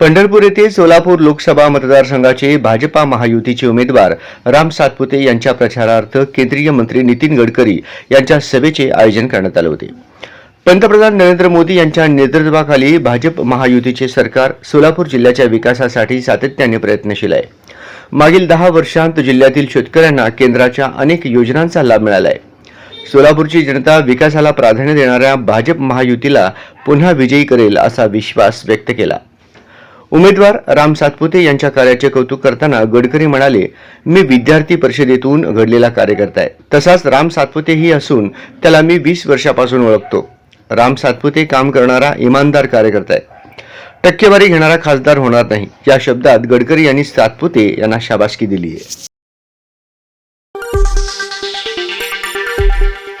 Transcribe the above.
पंढरपूर येथे सोलापूर लोकसभा मतदारसंघाचे भाजपा महायुतीचे उमेदवार राम सातपुते यांच्या प्रचारार्थ केंद्रीय मंत्री नितीन गडकरी यांच्या सभेचे आयोजन करण्यात आले होते. पंतप्रधान नरेंद्र मोदी यांच्या नेतृत्वाखाली भाजप महायुतीचे सरकार सोलापूर जिल्ह्याच्या विकासासाठी सातत्याने प्रयत्नशील आहे. मागील दहा वर्षांत जिल्ह्यातील शेतकऱ्यांना केंद्राच्या अनेक योजनांचा लाभ मिळाला आहे सोलापूरची जनता विकासाला प्राधान्य देणाऱ्या भाजप महायुतीला पुन्हा विजयी करेल असा विश्वास व्यक्त केला. उमेदवार राम सातपुते यांच्या कार्याचे कौतुक करताना गडकरी म्हणाले मी विद्यार्थी परिषदेतून घडलेला कार्यकर्ता आहे. तसाच राम सातपुतेही असून त्याला मी वीस वर्षापासून ओळखतो. राम सातपुते काम करणारा इमानदार कार्यकर्ता आहे. टक्केवारी घेणारा खासदार होणार नाही. या शब्दात गडकरी यांनी सातपुते यांना शाबासकी दिली आहे.